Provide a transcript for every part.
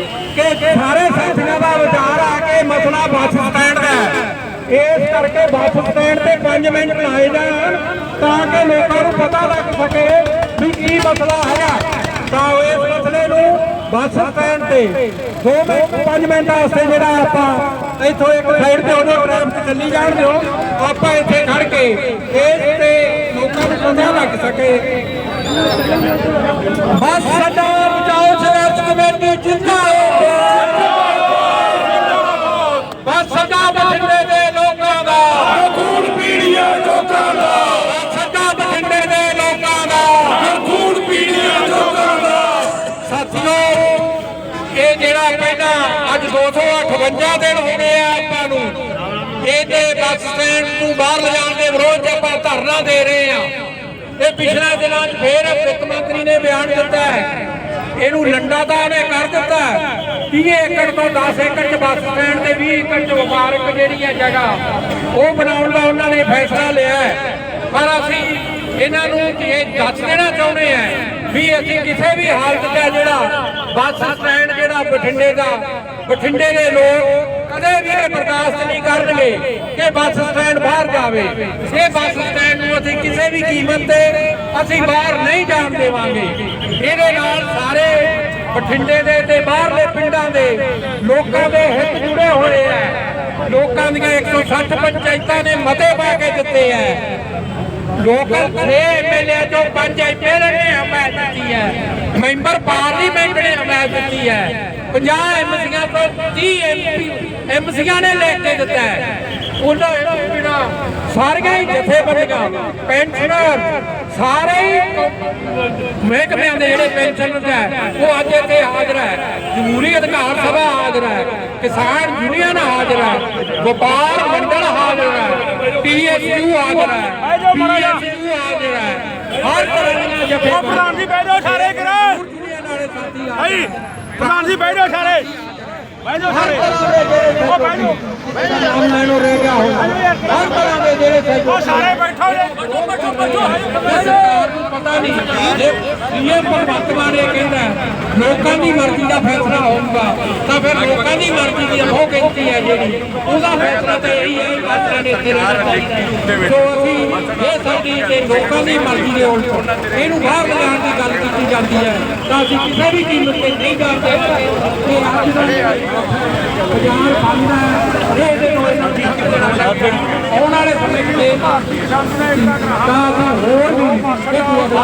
ਸਾਰੇ ਸਾਥੀਆਂ ਦਾ ਵਿਚਾਰ ਆ ਕੇ ਮਸਲਾ ਬੱਸ ਸਟੈਂਡ ਦਾ ਇਸ ਕਰਕੇ ਬੱਸ ਸਟੈਂਡ ਤੇ 5 ਮਿੰਟ ਲਾਏ ਜਾਣ ਤਾਂ ਕਿ ਲੋਕਾਂ ਨੂੰ ਪਤਾ ਲੱਗ ਸਕੇ ਵੀ ਕੀ ਮਸਲਾ ਹੈਗਾ। ਤਾਂ ਇਸ ਮਸਲੇ ਨੂੰ ਬੱਸ ਸਟੈਂਡ ਤੇ 2 ਮਿੰਟ 5 ਮਿੰਟ ਵਾਸਤੇ ਜਿਹੜਾ ਆਪਾਂ ਇੱਥੋਂ ਇੱਕ ਸਾਈਡ ਤੇ ਉਹਦੇ ਟ੍ਰੈਫਿਕ ਚੱਲੀ ਜਾਣ ਦਿਓ। ਆਪਾਂ ਇੱਥੇ ਖੜ ਕੇ ਇਸ ਤੇ ਲੋਕਾਂ ਨੂੰ ਪਤਾ ਲੱਗ ਸਕੇ। ਬਸ ਸਾਡਾ ਕਮੇਟੀ ਜਿੰਦਾਬਾਦ। ਬਸ ਸਾਡਾ ਬਠਿੰਡੇ ਦੇ ਲੋਕਾਂ ਦਾ। ਖੂਨ ਪੀੜੀਆਂ ਲੋਕਾਂ ਦਾ। ਸਾਡਾ ਬਠਿੰਡੇ ਦੇ ਲੋਕਾਂ ਦਾ। ਖੂਨ ਪੀੜੀਆਂ ਲੋਕਾਂ ਦਾ। ਸਾਥੀਓ ਇਹ ਜਿਹੜਾ ਪਹਿਲਾਂ ਅੱਜ 258 ਦਿਨ ਹੋ ਗਏ ਆ ਆਪਾਂ ਨੂੰ ਇਹਦੇ ਬੱਸ ਸਟੈਂਡ ਨੂੰ ਬਾਹਰ ਲਿਜਾਣ ਦੇ ਵਿਰੋਧ 'ਚ ਆਪਾਂ ਧਰਨਾ ਦੇ ਰਹੇ ਆ। ਇਹ ਪਿਛਲੇ ਦਿਨਾਂ 'ਚ ਫੇਰ ਵਿੱਤ ਮੰਤਰੀ ਨੇ ਬਿਆਨ ਦਿੱਤਾ ਹੈ। ਇਹਨੂੰ ਲੰਡਾ ਤਾਂ ਉਹਨੇ ਕਰ ਦਿੱਤਾ। 30 ਏਕੜ ਤੋਂ 10 ਏਕੜ 'ਚ ਬੱਸ ਸਟੈਂਡ ਤੇ 20 ਏਕੜ 'ਚ ਵਪਾਰਕ ਜਿਹੜੀ ਹੈ ਜਗ੍ਹਾ, ਉਹ ਬਣਾਉਣ ਦਾ ਉਹਨਾਂ ਨੇ ਫੈਸਲਾ ਲਿਆ ਪਰ ਅਸੀਂ ਇਹਨਾਂ ਨੂੰ ਇਹ ਦੱਸ ਦੇਣਾ ਚਾਹੁੰਦੇ ਆ ਵੀ ਅਸੀਂ ਕਿਸੇ ਵੀ ਹਾਲਤ 'ਚ ਜਿਹੜਾ ਬੱਸ ਸਟੈਂਡ ਜਿਹੜਾ ਬਠਿੰਡੇ ਦਾ, ਬਠਿੰਡੇ ਦੇ ਲੋਕ ਕਦੇ ਵੀ ਇਹ ਬਰਦਾਸ਼ਤ ਨਹੀਂ ਕਰਨਗੇ ਕਿ ਬੱਸ ਸਟੈਂਡ ਬਾਹਰ ਜਾਵੇ। ਇਹ ਬੱਸ ਕਿਸੇ ਵੀ ਕੀਮਤ ਤੇ ਅਸੀਂ ਬਾਹਰ ਨਹੀਂ ਜਾਣ ਦੇਵਾਂਗੇ। ਇਹਦੇ ਨਾਲ ਸਾਰੇ ਬਠਿੰਡੇ ਦੇ ਤੇ ਬਾਹਰਲੇ ਪਿੰਡਾਂ ਦੇ ਲੋਕਾਂ ਦੇ ਹਿੱਤ ਜੁੜੇ ਹੋਏ ਆ। ਲੋਕਾਂ ਦੀਆਂ 160 ਪੰਚਾਇਤਾਂ ਨੇ ਮਤੇ ਪਾ ਕੇ ਦਿੱਤੇ ਆ। ਲੋਕਲ 6 ਐਮਐਲਏ ਚੋਂ 5 ਐਮਐਲਏ ਨੇ ਹਮਾਇਤ ਦਿੱਤੀ ਹੈ ਮੈਂਬਰ ਪਾਰਲੀਮੈਂਟ ਨੇ ਹਮਾਇਤ ਦਿੱਤੀ ਹੈ 50 ਐਮਸੀਆਂ ਤੋਂ 30 ਐਮਪੀ ਐਮਸੀਆਂ ਨੇ ਲੈ ਕੇ ਦਿੱਤਾ। ਹੈ ਉਹਨਾਂ ਸਾਰੀਆਂ ਹੀ ਜਥੇਬੰਦੀਆਂ ਪੈਨਸ਼ਨਰ ਸਾਰੇ ਹੀ ਮਹਿਕਮਿਆਂ ਦੇ ਜਿਹੜੇ ਪੈਨਸ਼ਨਰ ਹੈ ਉਹ ਅੱਜ ਇੱਥੇ ਹਾਜ਼ਰ ਹੈ ਜਮਹੂਰੀ ਅਧਿਕਾਰ ਸਭਾ ਹਾਜ਼ਰ ਹੈ ਕਿਸਾਨ ਯੂਨੀਅਨ ਹਾਜ਼ਰ ਹੈ ਵਪਾਰ ਮੰਡਲ ਹਾਜ਼ਰ ਹੈ ਟੀਐਸਯੂ ਹਾਜ਼ਰ ਹੈ ਪੀਐਸਯੂ ਹਾਜ਼ਰ ਹੈ ਹਰ ਤਰ੍ਹਾਂ ਉਹ ਜਥੇਬੰਦੀਆਂ। ਪ੍ਰਧਾਨ ਜੀ ਬਹਿ ਜਾਓ ਸਾਰੇ ਕਰਾ ਭਾਈ ਪ੍ਰਧਾਨ ਜੀ ਜਾਓ ਸਾਰੇ। ਜਾਓ ਸਾਰੇ। ਉਹ ਬਹਿ ਜਾਓ। ਨਾਮ ਮੈਨੂੰ ਰਹਿ ਗਿਆ ਹਰ ਤਰ੍ਹਾਂ ਦੇ ਉਹ ਸਾਰੇ ਬੈਠੋ ਜੀ। ਬੈਠੋ ਬੈਠੋ ਬੈਠੋ। ਸਰਕਾਰ ਨੂੰ ਪਤਾ ਨਹੀਂ ਜੇ ਪੀਐਮ ਭਗਵੰਤ ਮਾਨ ਇਹ ਕਹਿੰਦਾ ਲੋਕਾਂ ਦੀ ਮਰਜ਼ੀ ਦਾ ਫੈਸਲਾ ਹੋਊਗਾ। ਤਾਂ ਫਿਰ ਲੋਕਾਂ ਦੀ ਮਰਜ਼ੀ ਦੀ ਉਹ ਗਿਣਤੀ ਹੈ ਜਿਹੜੀ ਉਹਦਾ ਫੈਸਲਾ ਤਾਂ ਇਹੀ ਹੈ ਬਾਤਾਂ ਨੇ ਇੱਥੇ ਰਹਿਣਾ ਚਾਹੀਦਾ ਸੋ ਅਸੀਂ ਇਹ ਸਾਡੀ ਤੇ ਲੋਕਾਂ ਦੀ ਮਰਜ਼ੀ ਦੇ ਉਲਟ ਇਹਨੂੰ ਬਾਹਰ ਲਿਜਾਣ ਦੀ ਗੱਲ ਕੀਤੀ ਜਾਂਦੀ ਹੈ। ਤਾਂ ਅਸੀਂ ਕਿਸੇ ਵੀ ਕੀਮਤ ਤੇ ਨਹੀਂ ਜਾਂਦੇ ਕਿ ਅੱਜ ਦਾ ਬਾਜ਼ਾਰ ਬੰਦ ਹੈ ਇਹ ਇਹਦੇ ਤੋਂ ਇਹਨਾਂ ਠੀਕ ਕਰਨਾ ਚਾਹੀਦਾ ਆਉਣ ਵਾਲੇ ਸਮੇਂ 'ਚ ਇਹ ਤਾਂ ਅਸੀਂ ਹੋਰ ਵੀ ਇਹ ਅਗਲਾ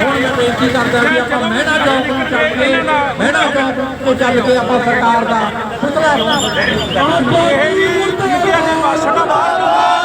ਹੁਣ ਮੈਂ ਬੇਨਤੀ ਕਰਦਾ ਵੀ ਆਪਾਂ ਮਹਿਣਾ ਚੌਕ ਨੂੰ ਚੱਲ ਕੇ ਮਹਿਣਾ ਚੌਕ ਤੋਂ ਚੱਲ ਕੇ ਆਪਾਂ ਸਰਕਾਰ ਦਾ ਪੁਤਲਾ ਇਹ ਜੀ ਜਿਹੜੇ ਅਸੀਂ ਬੱਸ